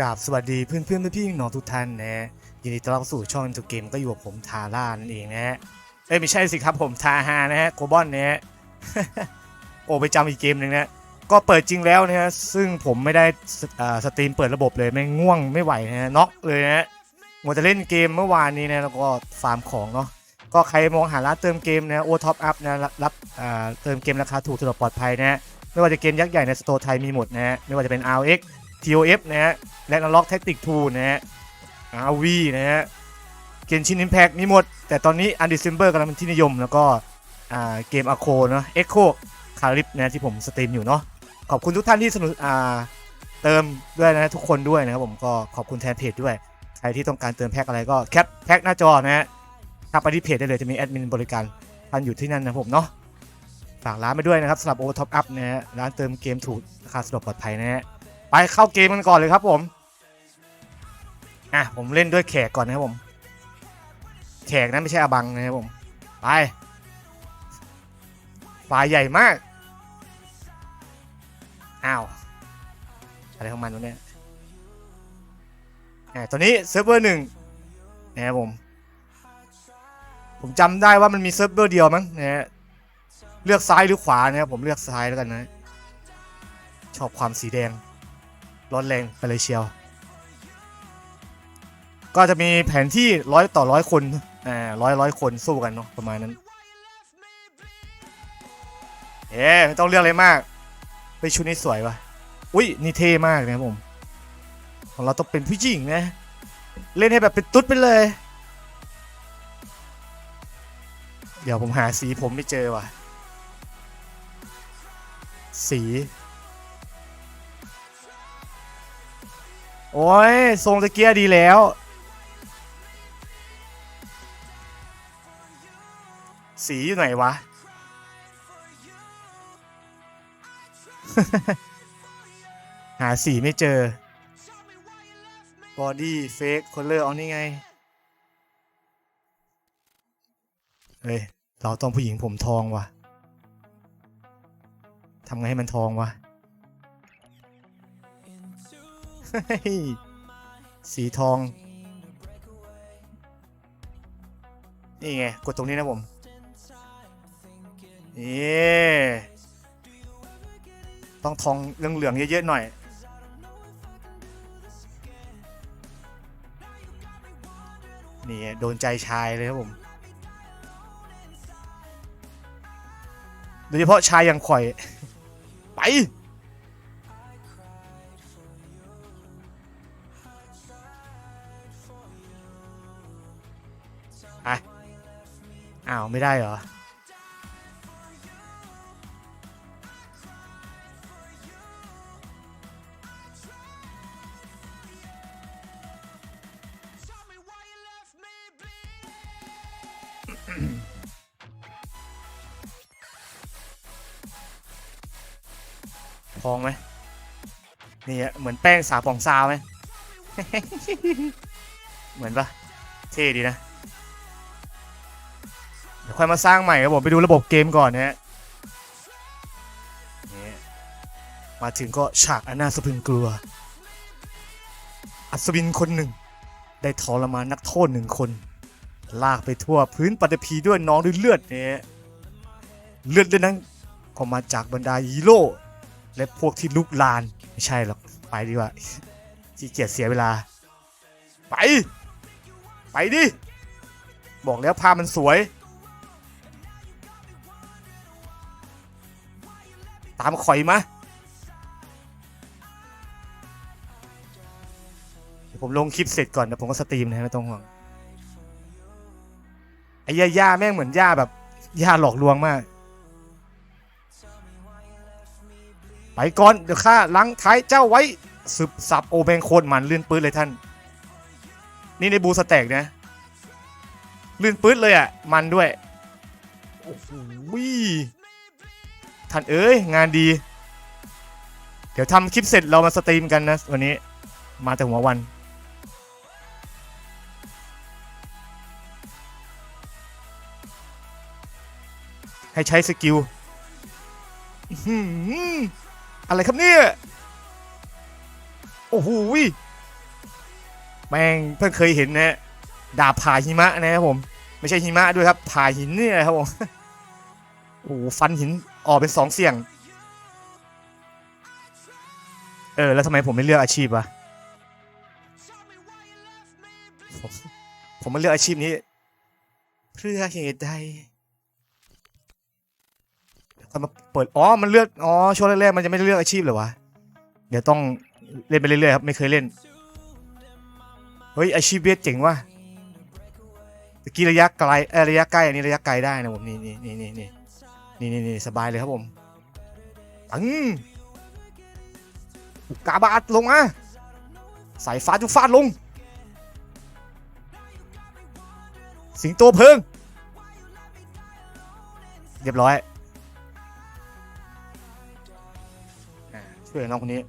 กราบสวัสดีเพื่อนเพื่อนๆพี่น้องทุกท่านนะฮะยินดีต้อนรับสู่ช่องทูเกมก็อยู่กับผมทาร่านั่นเองนะฮะเอ้ยไม่ใช่สิครับผมทาฮานะฮะโกบอนนะฮะโอ้ไปจำอีกเกมหนึ่งนะก็เปิดจริงแล้วนะฮะซึ่งผมไม่ได้สสตรีมเปิดระบบเลยไม่ง่วงไม่ไหวนะฮะน็อกเลยนะฮะมัวแต่เล่นเกมเมื่อวานนี้นะแล้วก็ฟาร์มของเนาะก็ใครมองหาร้านเติมเกมนะโอท็อปอัพนะรับเติมเกมราคาถูกสะดวกปลอดภัยนะฮะไม่ว่าจะเกมยักษ์ใหญ่ในสโตร์ไทยมีหมดนะฮะไม่ว่าจะเป็น RX TOF นะฮะและนล็อกแท็กติก2นะฮะ RV นะฮะเกมชินอิมแพ t มีหมด แต่ตอนนี้อันดิซิมเบอร์กำลังเป็นที่นิยม แล้วก็เกมอโคเนาะเอ็กโคคาริปนะที่ผมสตรีมอยู่เนาะขอบคุณทุกท่านที่สนุนอ่าเติมด้วยนะทุกคนด้วยนะครับผมก็ขอบคุณแทนเพจด้วยใครที่ต้องการเติมแพ็คอะไรก็แคปแพ็คหน้าจอนะฮะทักไปที่เพจได้เลยจะมีแอดมินบริการท่านอยู่ที่นั่นนะผมเนาะฝากร้านไปด้วยนะครับสำหรับโอท็อปอัพนะฮะร้านเติมเกมถูกราคาสะดวกปลอดภัยนะฮะ ไปเข้าเกมกันก่อนเลยครับผมอะผมเล่นด้วยแขกก่อนนะครับผม แขกนะไม่ใช่อบังนะครับผมไปฝ่ายใหญ่มากอ้าวอะไรของมันวะเนี่ยอะตัวนี้เซิร์ฟเวอร์หนึ่งนะครับผม ผมจำได้ว่ามันมีเซิร์ฟเวอร์เดียวมั้งนะฮะเลือกซ้ายหรือขวานะครับผมเลือกซ้ายแล้วกันนะ ชอบความสีแดง ร้อนแรงไปเลยเชียว ก็จะมีแผนที่ร้อยต่อร้อยคนอ่าร้อยร้อยคนสู้กันเนาะประมาณนั้นเอ๊ไม่ต้องเลือกอะไรมาก ไปชุดนี้สวยวะอุ้ยนี่เท่มากนะผม ของเราต้องเป็นผู้หญิงนะ เล่นให้แบบเป็นตุ๊ดไปเลย เดี๋ยวผมหาสีผมไม่เจอว่ะ สี โอ้ย ทรงตะเกียดีแล้ว สีอยู่ไหนวะ หาสีไม่เจอบอดี้เฟกคอลเลอร์เอานี่ไง เฮ้ย เราต้องผู้หญิงผมทองวะทำไงให้มันทองวะ สีทอง นี่ไง กดตรงนี้นะผม นี่ต้องทองเหลืองๆเยอะ ๆ หน่อย นี่โดนใจชายเลยครับผม โดยเฉพาะชายอย่างข่อย ไป อ้าวไม่ได้เหรอ พองไหมนี่อะเหมือนแป้งสาปองซาวไหม เหมือนปะเท่ดีนะ เดี๋ยวค่อยมาสร้างใหม่ครับผมไปดูระบบเกมก่อนนะฮะนี่มาถึงก็ฉากอันน่าสะพรึงกลัว อัศวินคนหนึ่ง ได้ทรมานนักโทษหนึ่งคน ลากไปทั่วพื้นปฐพีด้วยน้องด้วยเลือดเนี่ยเลือดด้วยนั้นก็มาจากบรรดาฮีโร่และพวกที่ลุกลานไม่ใช่หรอก ไปดีกว่าขี้เกียจเสียเวลา ไป ไปดิ บอกแล้วภาพมันสวย ตามข่อยมาเดี๋ยวผมลงคลิปเสร็จก่อนเดี๋ยวผมก็สตรีมนะไม่ต้องห่วงไอ้ย่าย่าแม่งเหมือนย่าแบบย่าหลอกลวงมาก ไปก่อนเดี๋ยวข้าล้างท้ายเจ้าไว้สืบสับโอแบงโคตรมันลื่นปื้ดเลยท่าน นี่ในบูสแต็กนะลื่นปื้ดเลยอะ มันด้วย โอ้โห ท่านเอ้ยงานดี เดี๋ยวทำคลิปเสร็จเรามาสตรีมกันนะ วันนี้มาแต่หัววัน ให้ใช้สกิลอะไรครับเนี่ย โอ้โหแม่งเพิ่งเคยเห็นนะดาบผ่าหิมะนะครับผม ไม่ใช่หิมะด้วยครับ ผ่าหินเนี่ยครับผม โอ้ฟันหิน ออกเป็นสองเสียง เออ แล้วทำไมผมไม่เลือกอาชีพวะผมมมาเลือกอาชีพนี้ เพื่อเหตุใดทำมาเปิด อ๋อ มันเลือก อ๋อ ช่วงแรกๆ มันจะไม่ได้เลือกอาชีพเหรอวะ เดี๋ยวต้องเล่นไปเรื่อยๆครับ ไม่เคยเล่น เฮ้ย อาชีพเวทเจ๋งว่ะตะกี้ระยะไกลเออระยะใกล้ อันนี้ระยะไกลได้นะผม นี่นี่นี่นี่ นี่นี่นี่สบายเลยครับผมปังอุกกาบาตลงมาสายฟ้าจุฟาดลง สิงโตเพิง เรียบร้อยช่วยน้องคนนี้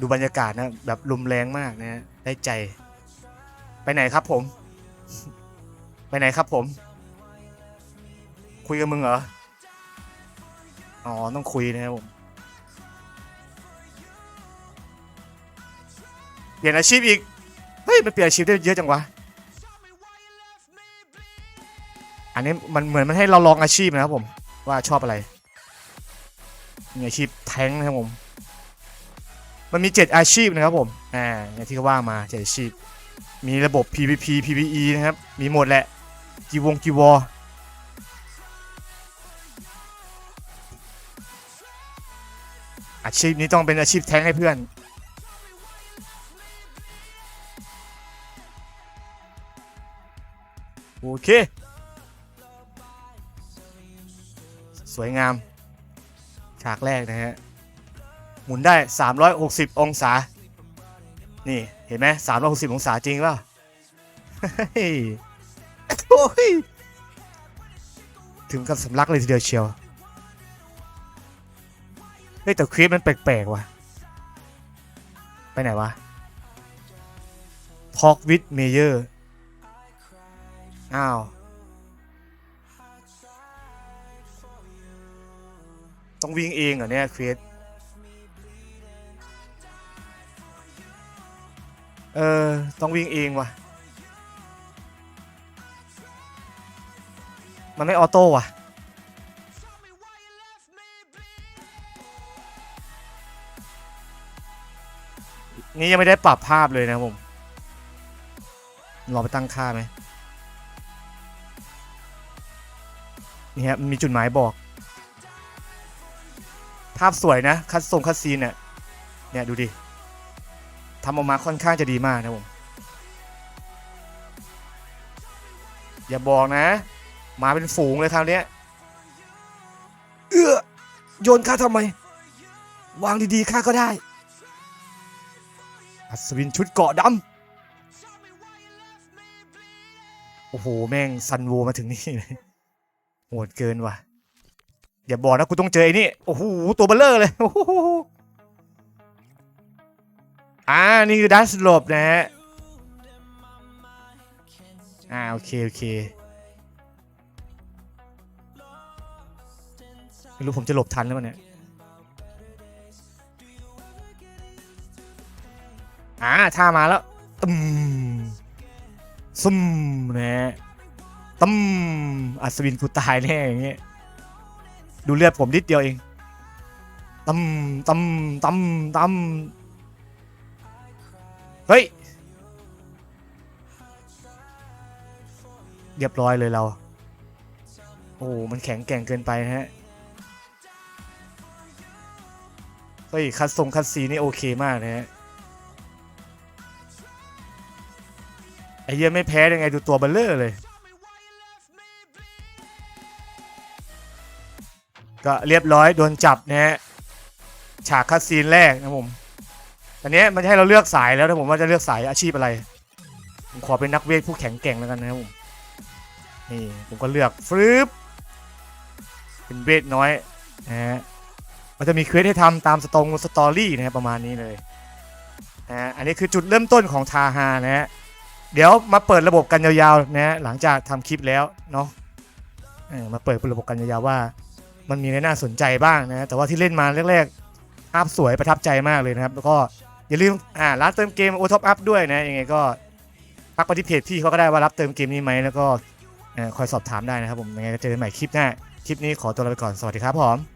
ดูบรรยากาศนะ แบบลมแรงมากนะได้ใจ ไปไหนครับผม ไปไหนครับผม คุยกับมึงเหรอ อ๋อ ต้องคุยนะครับผม เปลี่ยนอาชีพอีก เฮ้ย มันเปลี่ยนอาชีพได้เยอะจังวะ อันนี้มันเหมือนมันให้เราลองอาชีพนะครับผม ว่าชอบอะไร มีอาชีพแท้งนะครับผม มันมี 7 อาชีพนะครับผม อ่าอย่างที่เขาว่ามา7อาชีพ มีระบบ PVP PVE นะครับ มีหมดแหละ กีวงกีวอ อาชีพนี้ต้องเป็นอาชีพแท้งให้เพื่อน โอเค สวยงาม ฉากแรกนะฮะ หมุนได้ 360 องศา นี่ เห็นไหม360 องศาจริงเปล่าโอ้ย ถึงกับสำลักเลยทีเดียวเชียว เฮ้ยแต่คลิปมันแปลกๆว่ะ ไปไหนวะ Talk with Mayor อ้าว ต้องวิ่งเองเหรอเนี่ยครีสเออ ต้องวิ่งเองว่ะ มันไม่ออโต้ว่ะ นี่ยังไม่ได้ปรับภาพเลยนะผมรอไปตั้งค่าไหมนี่ฮะมันมีจุดหมายบอก ภาพสวยนะ คัดทรงคัดซีนเนี่ยเนี่ยดูดิทำออกมาค่อนข้างจะดีมากนะผม อย่าบอกนะ มาเป็นฝูงเลยคราวเนี้ยเอื้อโยนข้าทำไม วางดีๆข้าก็ได้ อัศวินชุดเกาะดำ โอ้โห แม่งซันโวมาถึงนี่เลยโหดเกินว่ะ อย่าบอกนะกูต้องเจอไอ้นี่ โอ้โห ตัวเบลเลอร์เลย โอ้โหอ่า นี่คือดัสโลบนะฮะ อ่า โอเค โอเค ไม่รู้ผมจะหลบทันหรือเปล่าเนี่ย อ่าท่ามาแล้วตึมซุมนะฮะตึมอัศวินกูตายแน่อย่างเงี้ยดูเลือดผมนิดเดียวเองตึมตึมตึมตึมเฮ้ย เรียบร้อยเลยเรา โอ้มันแข็งแกร่งเกินไปนะฮะเฮ้ยคัดทรงคัดซีนี่โอเคมากนะฮะ เหี้ยไม่แพ้ยังไงดูตัวเบลเลอร์เลย ก็เรียบร้อยโดนจับนะฮะฉากคัดซีนแรกนะผมอันนี้มันจะให้เราเลือกสายแล้วนะผมว่าจะเลือกสายอาชีพอะไร ผมขอเป็นนักเวทผู้แข็งแกร่งแล้วกันนะครับผมนี่ผมก็เลือกฟรึบเป็นเวทน้อยนะฮะมันจะมีเควสให้ทำตามสตองสตอรี่นะฮะประมาณนี้เลยนะฮะอันนี้คือจุดเริ่มต้นของทาฮานะฮะ เดี๋ยวมาเปิดระบบกันยาวๆนะฮะหลังจากทำคลิปแล้วเนาะมาเปิดระบบกันยาวๆว่า มันมีอะไรน่าสนใจบ้างนะฮะแต่ว่าที่เล่นมาแรกๆภาพสวยประทับใจมากเลยนะครับ แล้วก็อย่าลืมอ่าร้านเติมเกมโอท็อปอัพด้วยนะยังไงก็ทักไปที่เพจพี่เขาก็ได้ว่ารับเติมเกมนี้ไหมแล้วก็คอยสอบถามได้นะครับผมยังไงก็เจอกันใหม่คลิปหน้าคลิปนี้ขอตัวลาไปก่อนสวัสดีครับผม